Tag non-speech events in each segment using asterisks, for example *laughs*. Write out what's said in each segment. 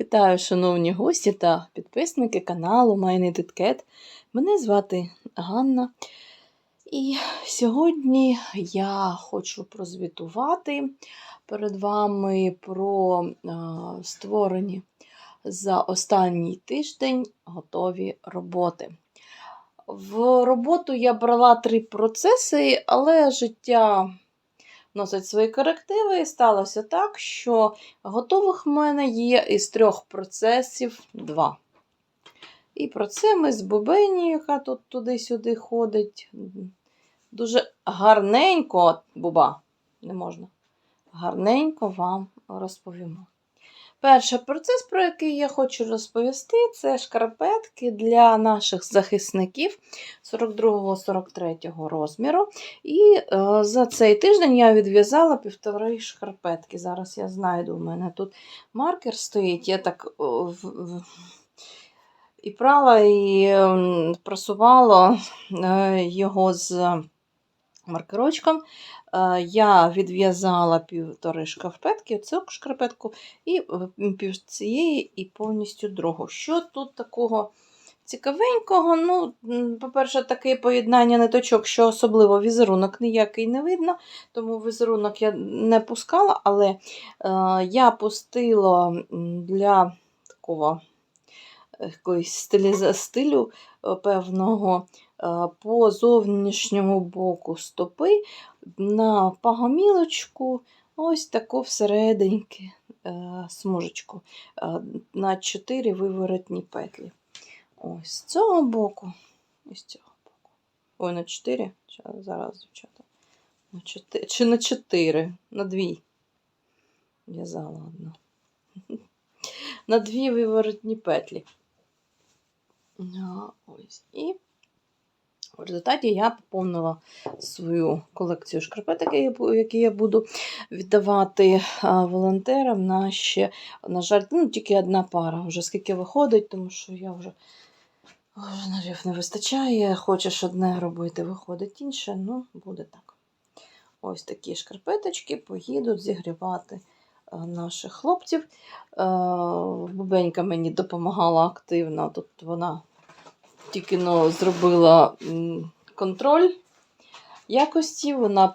Вітаю, шановні гості та підписники каналу Knitted Cat. Мене звати Ганна. І сьогодні я хочу прозвітувати перед вами про е, створені за останній тиждень готові роботи. В роботу я брала три процеси, але життя носить свої корективи, і сталося так, що готових в мене є із трьох процесів два. І про це ми з Бубені, яка тут туди-сюди ходить. Дуже гарненько, буба, не можна, гарненько вам розповімо. Перший процес, про який я хочу розповісти, це шкарпетки для наших захисників 42-43 розміру. І е, за цей тиждень я відв'язала півтори шкарпетки. Зараз я знайду, у мене тут маркер стоїть. Я так в, в, і прала, і просувала е, його з маркерочком. Е, Я відв'язала півтори шкарпетки, цю шкарпетку, і е, пів цієї, і повністю другу. Що тут такого цікавенького? Ну, По-перше, таке поєднання ниточок, що особливо візерунок ніякий не видно, тому візерунок я не пускала, але е, я пустила для такого якоїсь стилі, стилю е, певного е, по зовнішньому боку стопи на пагомілочку ось таку всерединки е, смужечку е, на 4 виворотні петлі. Ось з цього боку, і з цього боку. Ой, на 4. Зараз, дівчата. На 4. Чи на 4? На 2. В'язала одну. *laughs* На дві виворотні петлі. Ось. І в результаті я поповнила свою колекцію шкарпеток, які я буду віддавати волонтерам на ще, на жаль, ну, тільки одна пара. Вже скільки виходить, тому що я вже нервів не вистачає. Хочеш одне робити, виходить інше, ну, буде так. Ось такі шкарпеточки поїдуть зігрівати наших хлопців. Бубенька мені допомагала активно. Тут вона тільки но зробила контроль якості. Вона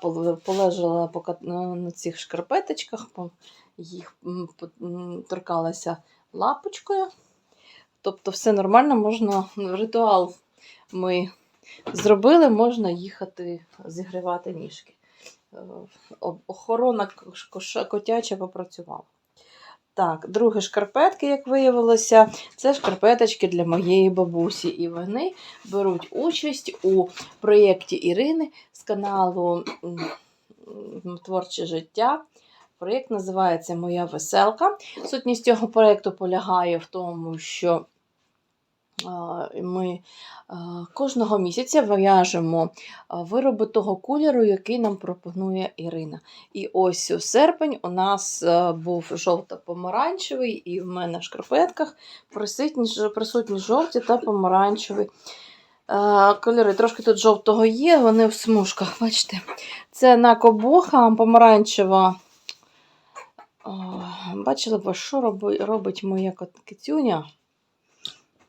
полежала на цих шкарпеточках, їх торкалася лапочкою. Тобто все нормально, можна ритуал ми зробили, можна їхати зігрівати ніжки. Е, Охорона котяча попрацювала. Так, друге шкарпетки, як виявилося, це шкарпеточки для моєї бабусі. І вони беруть участь у проєкті Ірини з каналу Творче життя. Проєкт називається Моя веселка. Сутність цього проєкту полягає в тому, що ми кожного місяця в'яжемо вироби того кольору, який нам пропонує Ірина. І ось у серпень у нас був жовто-помаранчевий, і в мене в шкарпетках присутні, жовті та помаранчеві кольори. Трошки тут жовтого є, вони в смужках, бачите. Це накобоха помаранчева. О, бачили б, що робить моя кицюня?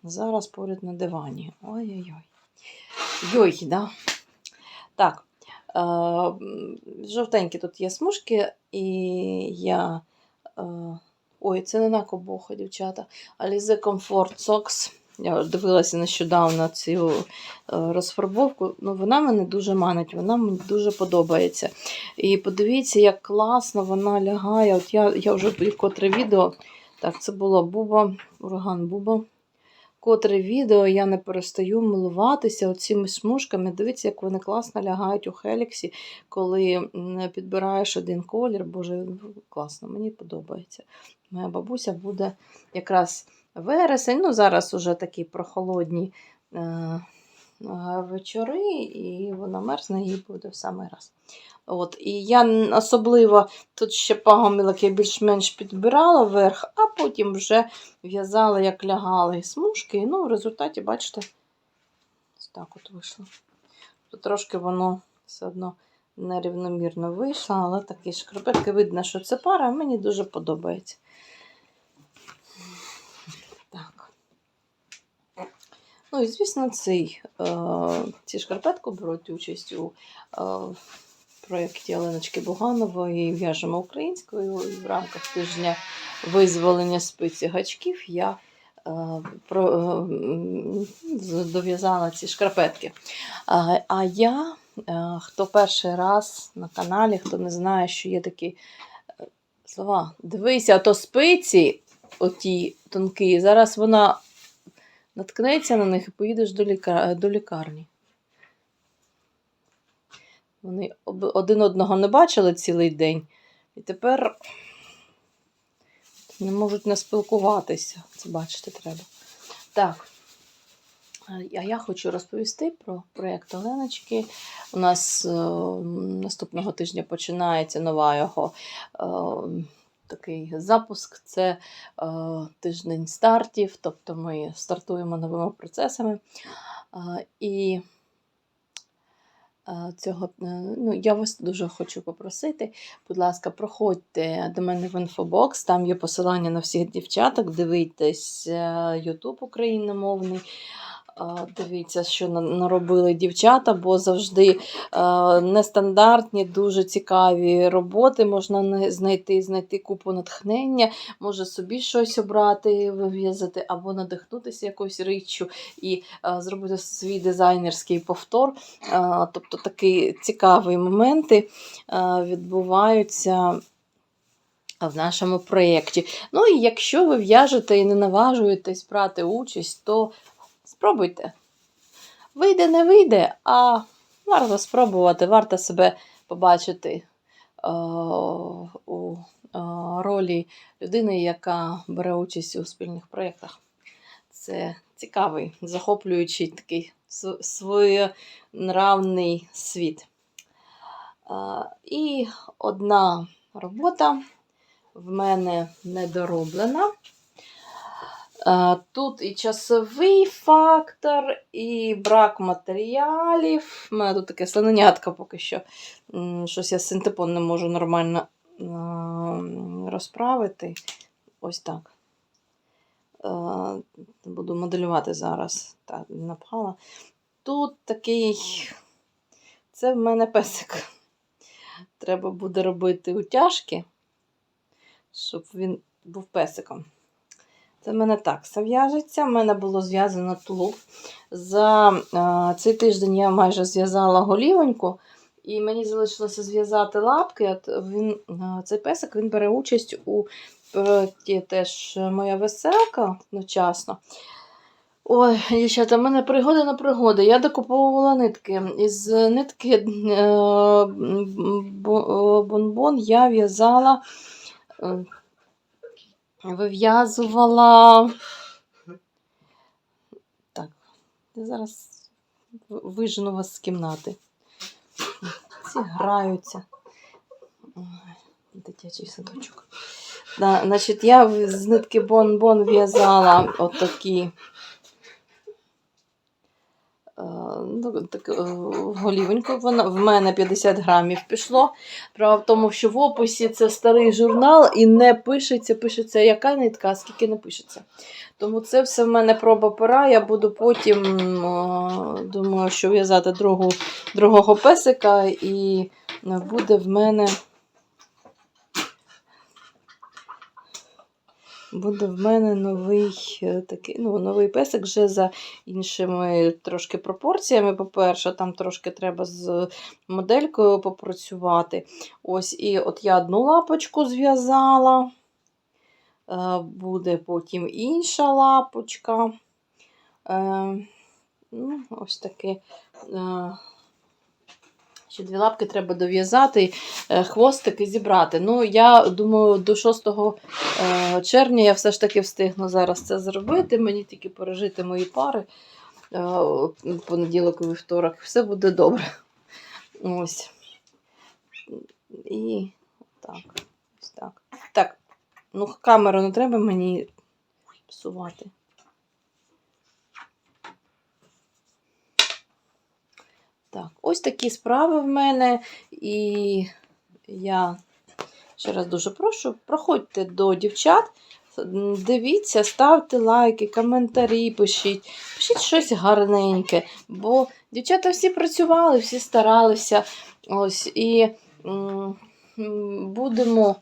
Зараз поряд на дивані. Ой-ой-ой. Йой, да? Так. Е, жовтенькі тут є смужки, і я. Е, ой, це не накобоха, дівчата. Alize Comfort Socks. Я дивилася нещодавно цю е, розфарбовку. Ну, вона мене дуже манить, вона мені дуже подобається. І подивіться, як класно вона лягає. От я, я вже котре відео. Так, це була Буба, ураган Буба котре відео я не перестаю милуватися оціми смужками. Дивіться, як вони класно лягають у Хеліксі, коли підбираєш один колір. Боже, класно, мені подобається. Моя бабуся буде якраз вересень, ну зараз уже такі прохолодні е, вечори, і вона мерзне, їй буде в самий раз. От, І я особливо тут ще пагомілок я більш-менш підбирала вверх, а потім вже в'язала, як лягали смужки. Ну, в результаті, бачите, так от вийшло. Тут трошки воно все одно нерівномірно вийшло, але такі шкарпетки видно, що це пара, мені дуже подобається. Ну і звісно, цей, е, ці шкарпетку беруть участь у е, проєкті Оленочки Буганової В'яжемо українською. І в рамках тижня визволення спиці гачків я е, дов'язала ці шкарпетки. А, я, хто перший раз на каналі, хто не знає, що є такі слова, дивися, а то спиці, оті тонкі, зараз вона наткнеться на них і поїдеш до, ліка... до лікарні. Вони один одного не бачили цілий день, і тепер не можуть не спілкуватися. Це бачити треба. Так. А я хочу розповісти про проєкт Оленочки. У нас е, наступного тижня починається нова його е, такий запуск. Це е, тиждень стартів, тобто ми стартуємо новими процесами. Е, і е, цього, е, ну, я вас дуже хочу попросити. Будь ласка, проходьте до мене в інфобокс, там є посилання на всіх дівчаток. Дивіться YouTube україномовний. Дивіться, що наробили дівчата, бо завжди е, нестандартні, дуже цікаві роботи можна знайти, знайти купу натхнення, може собі щось обрати, вив'язати, або надихнутися якоюсь річчю і е, зробити свій дизайнерський повтор. Е, тобто такі цікаві моменти відбуваються. В нашому проєкті. Ну і якщо ви в'яжете і не наважуєтесь брати участь, то спробуйте. Вийде, не вийде, а варто спробувати, варто себе побачити е, у е, ролі людини, яка бере участь у спільних проєктах. Це цікавий, захоплюючий такий св- своєнравний світ. Е, і одна робота в мене недороблена. Е, Тут і часовий фактор, і брак матеріалів. У мене тут таке слоненятка поки що. Щось я синтепон не можу нормально е, розправити. Ось так. Е, Буду моделювати зараз. Так, напхала. Тут такий. Це в мене песик. Треба буде робити утяжки, щоб він був песиком. Це в мене так все в'яжеться. В мене було зв'язано тулуб. За е, цей тиждень я майже зв'язала голівоньку, і мені залишилося зв'язати лапки. От він, е, цей песик він бере участь у проєкті теж моя веселка одночасно. Ой, дівчата, в мене пригода на пригоди. Я докуповувала нитки. Із нитки е, бо- е, бонбон я в'язала, е, вив'язувала. Так, я зараз вижену вас з кімнати. Ці граються. Дитячий садочок. Да, значить, я з нитки бон-бон в'язала отакі. е, Ну, так, е, голівенько вона в мене 50 грамів пішло. Справа в тому, що в описі це старий журнал і не пишеться, пишеться яка нитка, скільки не пишеться. Тому це все в мене проба пера. Я буду потім, е, думаю, що в'язати другого песика, і буде в мене. Буде в мене новий е, такий, ну, новий песик вже за іншими трошки пропорціями. По-перше, там трошки треба з моделькою попрацювати. Ось, і от я одну лапочку зв'язала. Е, Буде потім інша лапочка. Е, Ну, ось таке. Ще дві лапки треба дов'язати, е, хвостики зібрати. Ну, я думаю, до 6 е, червня я все ж таки встигну зараз це зробити. Мені тільки пережити мої пари. Е, Понеділок і вівторок. Все буде добре. Ось. І так. Ось так. Так. Ну, камеру не треба мені псувати. Так, ось такі справи в мене. І я ще раз дуже прошу, проходьте до дівчат Дивіться, ставте лайки, коментарі пишіть, пишіть щось гарненьке, бо дівчата всі працювали, всі старалися. Ось, і м, будемо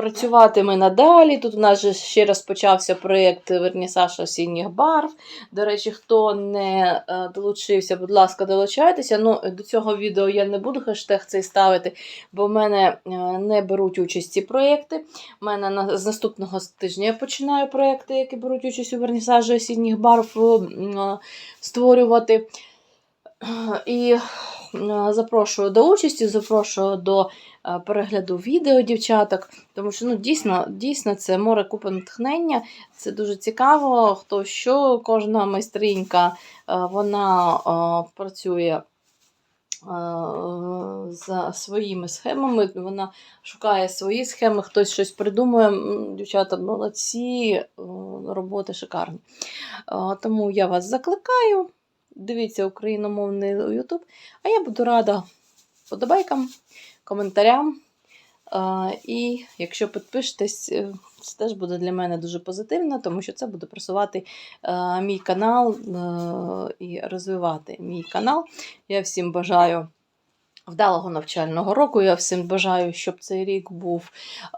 працювати ми надалі. Тут у нас же ще розпочався проєкт Вернісаж осінніх барв. До речі, хто не е, долучився, будь ласка, долучайтеся. Ну, до цього відео я не буду хештег цей ставити, бо в мене е, не беруть участь ці проєкти. У мене з наступного тижня я починаю проєкти, які беруть участь у вернісажі осінніх барв е, створювати. І е, запрошую до участі, запрошую до е, перегляду відео дівчаток, тому що ну, дійсно, дійсно це море купи натхнення, це дуже цікаво, хто що, кожна майстринька е, вона працює. За своїми схемами, вона шукає свої схеми, хтось щось придумує. Дівчата молодці, роботи шикарні. Тому я вас закликаю. Дивіться україномовний YouTube. А я буду рада подобайкам, коментарям. І якщо підпишетесь, е, це теж буде для мене дуже позитивно, тому що це буде просувати е, мій канал е, і розвивати мій канал. Я всім бажаю вдалого навчального року. Я всім бажаю, щоб цей рік був е,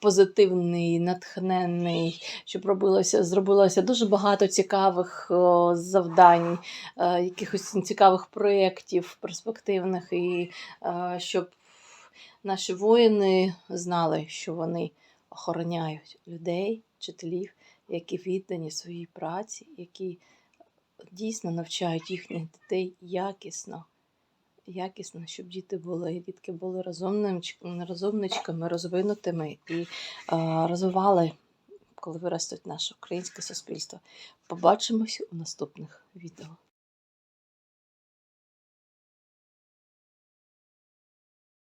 позитивний, натхненний, щоб робилося, зробилося дуже багато цікавих е, завдань, е, якихось цікавих проєктів перспективних, і е, щоб наші воїни знали, що вони охороняють людей, вчителів, які віддані своїй праці, які дійсно навчають їхніх дітей якісно. Якісно, щоб діти були, дітки були розумничками, розвинутими і е, розвивали, коли виростуть наше українське суспільство. Побачимось у наступних відео.